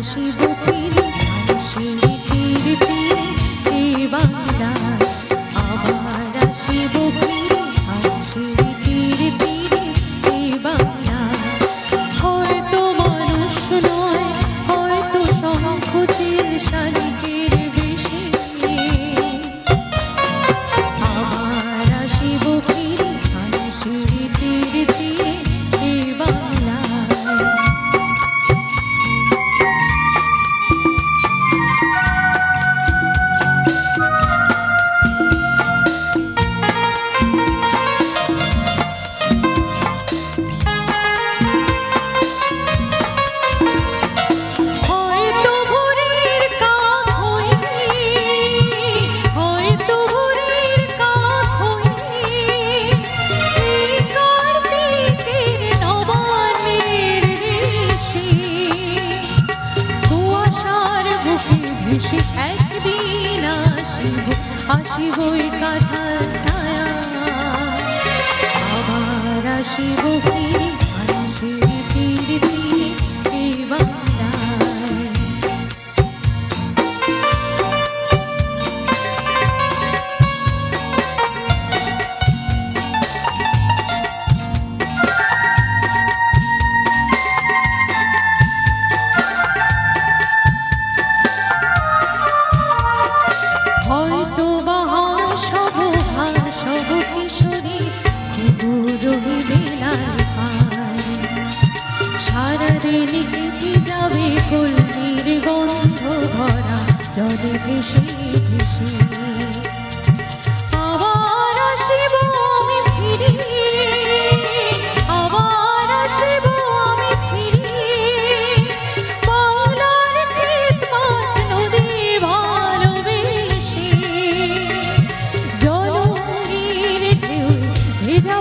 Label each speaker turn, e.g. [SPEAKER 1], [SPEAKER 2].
[SPEAKER 1] আসিব ভেসে একদিন আসিব আসিব ওই কাঁঠাল জলে ভেসে ভেসে আবার আসিব আমি ফিরে। আবার আসিব আমি ফিরে। বাংলার ক্ষেতমাঠ নদী ভালোবেসে জলঙ্গির ঢেউ, ভেজা